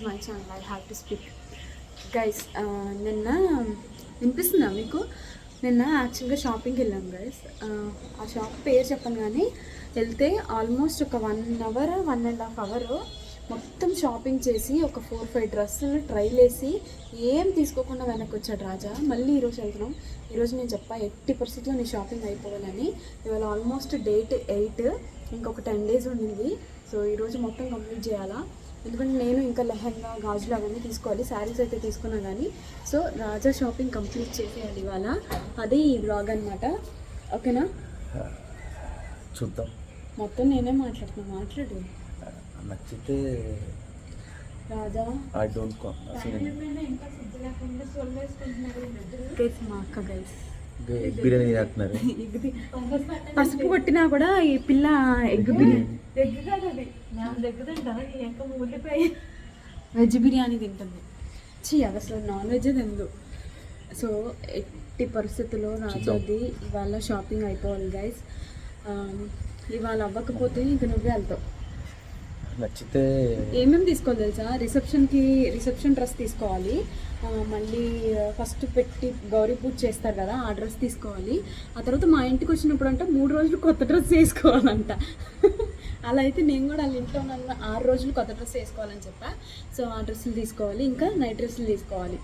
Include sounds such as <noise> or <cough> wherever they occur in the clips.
To my channel I have to speak guys నిన్న వినిపిస్తుందా మీకు? నిన్న యాక్చువల్గా షాపింగ్కి వెళ్ళాం గైస్ uh, ఆ షాప్ పేరు చెప్పను కానీ వెళ్తే ఆల్మోస్ట్ ఒక one hour one and half hour మొత్తం షాపింగ్ చేసి ఒక ఫోర్ ఫైవ్ డ్రెస్సులు ట్రైల్ వేసి ఏం తీసుకోకుండా వెనక్కి వచ్చాడు రాజా. మళ్ళీ ఈరోజు వెళ్తున్నాం. ఈరోజు నేను చెప్పా ఎయిటీ పర్సెంట్లో నీ షాపింగ్ అయిపోవాలని. ఇవాళ ఆల్మోస్ట్ డేట్ ఎయిట్ ఇంకొక టెన్ డేస్ ఉండింది. సో ఈరోజు మొత్తం కంప్లీట్ చేయాలా? ఎందుకంటే నేను ఇంకా లెహంగా గాజులు అవన్నీ తీసుకోవాలి శారీస్ అయితే తీసుకున్నా కానీ సో రాజా షాపింగ్ కంప్లీట్ చేసేయాలి ఇవాళ. అదే ఈ బ్లాగ్ అనమాట ఓకేనా? చూద్దాం. మొత్తం నేనే మాట్లాడుతున్నా. మాట్లాడు. నచ్చితే రాజా? ఐ డోంట్ మా అక్క గైస్ బిర్యానీ పసుపు కొట్టినా కూడా ఈ పిల్ల ఎగ్ బిర్యానీ. వెజ్ బిర్యానీ తింటుంది. చీ అది అసలు నాన్ వెజ్ తిందు సో ఎట్టి పరిస్థితుల్లో రాజాది ఇవాళ షాపింగ్ అయిపోవాలి గైస్ ఇవాళ అవ్వకపోతే ఇంక నువ్వే వెళ్తావు. నచ్చితే ఏమేమి తీసుకోవాలి తెలుసా? రిసెప్షన్కి రిసెప్షన్ డ్రెస్ తీసుకోవాలి. మళ్ళీ ఫస్ట్ పెట్టి గౌరీ పూజ చేస్తారు కదా ఆ డ్రెస్ తీసుకోవాలి. ఆ తర్వాత మా ఇంటికి వచ్చినప్పుడు అంటే మూడు రోజులు కొత్త డ్రెస్ వేసుకోవాలంట. <laughs> అలా అయితే నేను కూడా వాళ్ళ ఇంట్లో ఉన్న ఆరు రోజులు కొత్త డ్రెస్ వేసుకోవాలని చెప్పా. సో ఆ డ్రెస్సులు తీసుకోవాలి. ఇంకా నైట్ డ్రెస్సులు తీసుకోవాలి.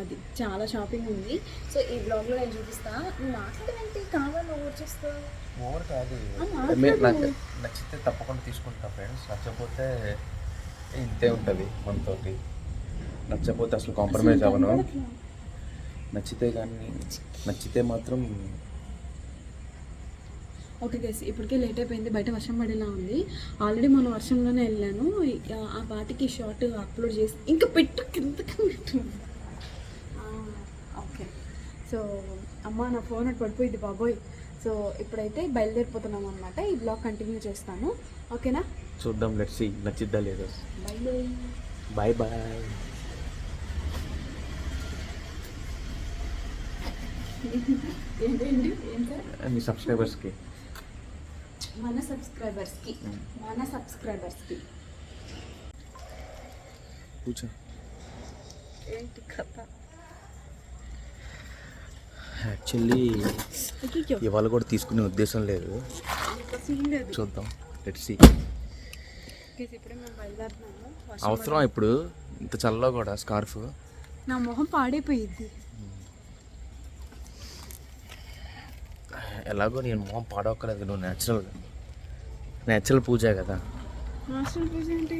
అది చాలా షాపింగ్ ఉంది. సో ఈ బ్లాగ్లో నేను చూపిస్తా. నువ్వు మాట్లాడేంటి కావాలి ఓవర్ చేస్తావు ఓవర్ కాదు. నచ్చితే తప్పకుండా తీసుకుంటా ఫ్రెండ్స్ నచ్చకపోతే ఇంతే ఉంటుంది మనతోటి. నచ్చకపోతే అసలు కాంప్రమైజ్ అవ్వను. నచ్చితే కానీ నచ్చితే మాత్రం ఓకే గైస్ ఇప్పటికే లేట్ అయిపోయింది. బయట వర్షం పడేలా ఉంది. ఆల్రెడీ మొన్న వర్షంలోనే వెళ్ళాను. ఆ పాటికి షార్ట్ అప్లోడ్ చేసి ఇంకా పెట్టు ఓకే సో అమ్మ నా ఫోన్ అటు పడిపోయింది బాబోయ్. సో ఇప్పుడైతే బయలుదేరిపోతున్నాం అనమాట ఈ బ్లాగ్ కంటిన్యూ చేస్తాను. ఓకేనా? చూద్దాం లెట్స్ నచ్చిద్దా లేదో? బై బాయ్ బాయ్ మీ సబ్స్క్రైబర్స్కి మన సబ్స్క్రైబర్స్కి మన సబ్స్క్రైబర్స్కి కూర్చో. ఏంటి కథ? యాక్చువల్లీ ఇవాళ కూడా తీసుకునే ఉద్దేశం లేదు. చూద్దాం. లెట్స్ సీ అవసరం ఇప్పుడు ఇంత చల్లగా కూడా స్కార్ఫ్. నా మొహం పాడైపోయింది ఎలాగో నేను మొహం పాడవక్కలేదు నువ్వు న్యాచురల్గా న్యాచురల్ పూజే కదా. మాస్టర్ పూజ ఏంటి?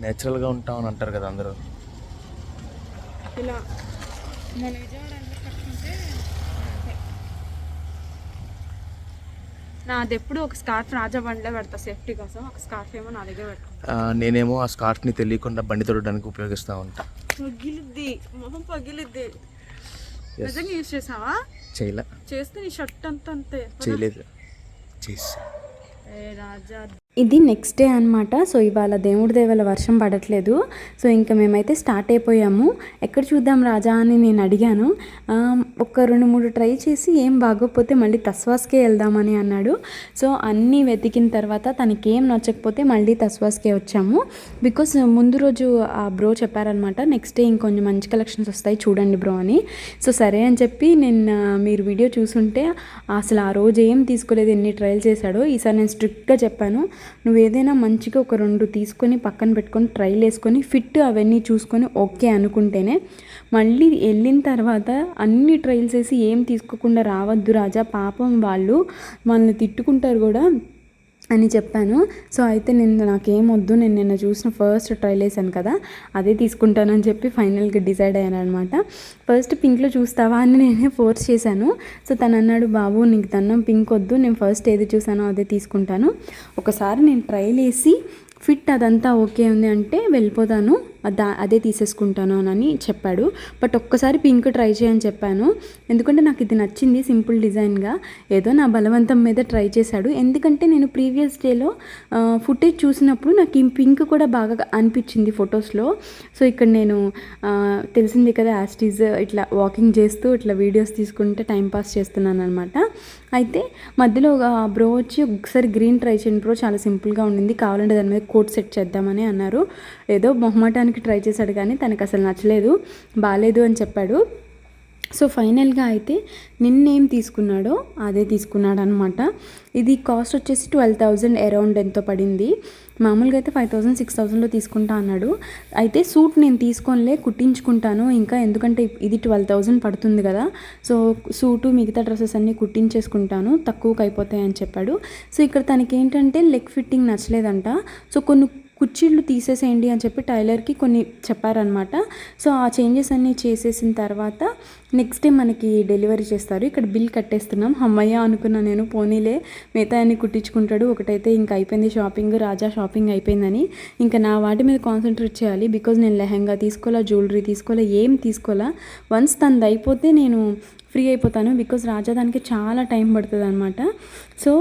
న్యాచురల్గా అని అంటారు కదా అందరూ. ఇలా. మన విజయవాడ అంతా కట్టుకుంటే నాది ఎప్పుడు ఒక స్కార్ఫ్ రాజా బండ్లో పెడతా సేఫ్టీ కోసం. ఒక స్కార్ఫ్ ఏమో నా దగ్గర పెడతా. నేనేమో ఆ స్కార్ఫ్ని తెలియకుండా బండి తొడడానికి ఉపయోగిస్తూ ఉంటా. పగిలిద్ది. మొహం పగిలిద్ది. నిజంగా యూజ్ చేసావా? చేయలే. చేస్తే నీ షర్ట్ అంతా అంతే. చేయలేదు. చేసి ఏ రాజా ఇది నెక్స్ట్ డే అనమాట సో ఇవాళ దేవుడి దేవల వర్షం పడట్లేదు. సో ఇంకా మేమైతే స్టార్ట్ అయిపోయాము. ఎక్కడ చూద్దాం రాజా అని నేను అడిగాను. ఒక రెండు మూడు ట్రై చేసి ఏం బాగోకపోతే మళ్ళీ తస్వాస్కే వెళ్దామని అన్నాడు. సో అన్నీ వెతికిన తర్వాత తనకి ఏం నచ్చకపోతే మళ్ళీ తస్వాస్కే వచ్చాము. బికాస్ ముందు రోజు ఆ బ్రో చెప్పారనమాట నెక్స్ట్ డే ఇంకొంచెం మంచి కలెక్షన్స్ వస్తాయి చూడండి బ్రో అని. సో సరే అని చెప్పి నేను మీరు వీడియో చూసుంటే అసలు ఆ రోజు ఏం తీసుకోలేదు ఎన్ని ట్రయల్ చేశాడో ఈసారి నేను స్ట్రిక్ట్గా చెప్పాను. నువ్వు ఏదైనా మంచిగా ఒక రెండు తీసుకొని పక్కన పెట్టుకొని ట్రైల్ వేసుకొని ఫిట్ అవన్నీ చూసుకొని ఓకే అనుకుంటేనే మళ్ళీ వెళ్ళిన తర్వాత అన్ని ట్రైల్స్ వేసి ఏం తీసుకోకుండా రావద్దు రాజా. పాపం వాళ్ళు మనల్ని తిట్టుకుంటారు కూడా. అని చెప్పాను. సో అయితే నేను నాకేం వద్దు. నేను నిన్న చూసిన ఫస్ట్ ట్రైల్ వేసాను కదా అదే తీసుకుంటానని చెప్పి ఫైనల్గా డిసైడ్ అయ్యాను అనమాట ఫస్ట్ పింక్లో చూస్తావా అని నేనే ఫోర్స్ చేశాను. సో తను అన్నాడు బాబు నీకు తన్నం పింక్ వద్దు. నేను ఫస్ట్ ఏది చూసానో అదే తీసుకుంటాను. ఒకసారి నేను ట్రైల్ వేసి ఫిట్ అదంతా ఓకే ఉంది అంటే వెళ్ళిపోతాను. దా అదే తీసేసుకుంటాను అని చెప్పాడు. బట్ ఒక్కసారి పింక్ ట్రై చేయని చెప్పాను. ఎందుకంటే నాకు ఇది నచ్చింది సింపుల్ డిజైన్గా. ఏదో నా బలవంతం మీద ట్రై చేశాడు. ఎందుకంటే నేను ప్రీవియస్ డేలో ఫుటేజ్ చూసినప్పుడు నాకు ఈ పింక్ కూడా బాగా అనిపించింది ఫొటోస్లో. సో ఇక్కడ నేను తెలిసింది కదా యాస్టీజ్ ఇట్లా వాకింగ్ చేస్తూ ఇట్లా వీడియోస్ తీసుకుంటే టైం పాస్ చేస్తున్నాను అనమాట అయితే మధ్యలో ఒక బ్రో వచ్చి ఒకసారి గ్రీన్ ట్రై చేయండి బ్రో చాలా సింపుల్గా ఉండింది. కావాలంటే దాని మీద కోట్ సెట్ చేద్దామని అన్నారు. ఏదో మొహమాటానికి ట్రై చేశాడు కానీ తనకు అసలు నచ్చలేదు. బాగాలేదు అని చెప్పాడు. సో ఫైనల్గా అయితే నిన్నేం తీసుకున్నాడో అదే తీసుకున్నాడు అనమాట ఇది కాస్ట్ వచ్చేసి ట్వెల్వ్ థౌజండ్ అరౌండ్ ఎంతో పడింది. మామూలుగా అయితే ఫైవ్ థౌజండ్ సిక్స్ థౌజండ్లో తీసుకుంటా అన్నాడు. అయితే సూట్ నేను తీసుకోనిలే కుట్టించుకుంటాను. ఇంకా ఎందుకంటే ఇది ట్వెల్వ్ థౌజండ్ పడుతుంది కదా. సో సూటు మిగతా డ్రెస్సెస్ అన్నీ కుట్టించేసుకుంటాను. తక్కువకి అయిపోతాయని చెప్పాడు. సో ఇక్కడ తనకి ఏంటంటే లెగ్ ఫిట్టింగ్ నచ్చలేదంట. సో కొన్ని కుర్చీళ్ళు తీసేసేయండి అని చెప్పి టైలర్కి కొన్ని చెప్పారనమాట సో ఆ చేంజెస్ అన్నీ చేసేసిన తర్వాత నెక్స్ట్ డే మనకి డెలివరీ చేస్తారు. ఇక్కడ బిల్ కట్టేస్తున్నాం. అమ్మయ్య అనుకున్నా నేను పోనీలే మిగతా అన్ని కుట్టించుకుంటాడు ఒకటైతే ఇంకా అయిపోయింది షాపింగ్ రాజా షాపింగ్ అయిపోయిందని. ఇంకా నా వాటి మీద కాన్సన్ట్రేట్ చేయాలి. బికాజ్ నేను లెహంగా తీసుకోవాలా జ్యువెలరీ తీసుకోవాలా ఏం తీసుకోవాలా. వన్స్ తనది అయిపోతే నేను ఫ్రీ అయిపోతాను బికాజ్ రాజా దానికి చాలా టైం పడుతుంది అనమాట సో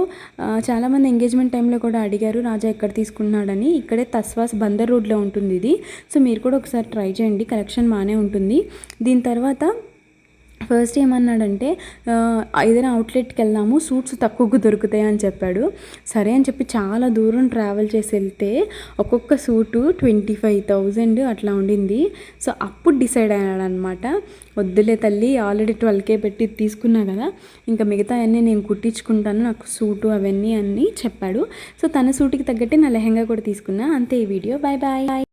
చాలామంది ఎంగేజ్మెంట్ టైంలో కూడా అడిగారు రాజా ఎక్కడ తీసుకున్నాడని ఇక్కడే తస్వాస్ బందర్ రోడ్లో ఉంటుంది ఇది సో మీరు కూడా ఒకసారి ట్రై చేయండి కలెక్షన్ బాగానే ఉంటుంది. దీని తర్వాత ఫస్ట్ ఏమన్నాడంటే ఏదైనా అవుట్లెట్కి వెళ్దాము సూట్స్ తక్కువకు దొరుకుతాయి అని చెప్పాడు. సరే అని చెప్పి చాలా దూరం ట్రావెల్ చేసి వెళ్తే ఒక్కొక్క సూటు ట్వంటీ ఫైవ్ థౌజండ్ అట్లా ఉండింది. సో అప్పుడు డిసైడ్ అయ్యాడు అనమాట వద్దులే తల్లి ఆల్రెడీ ట్వెల్వ్కే పెట్టి తీసుకున్నా కదా ఇంకా మిగతా అన్నీ నేను కుట్టించుకుంటాను నాకు సూటు అవన్నీ అన్నీ చెప్పాడు. సో తన సూటుకి తగ్గట్టే నా లెహంగా కూడా తీసుకున్నా. అంతే ఈ వీడియో. Bye bye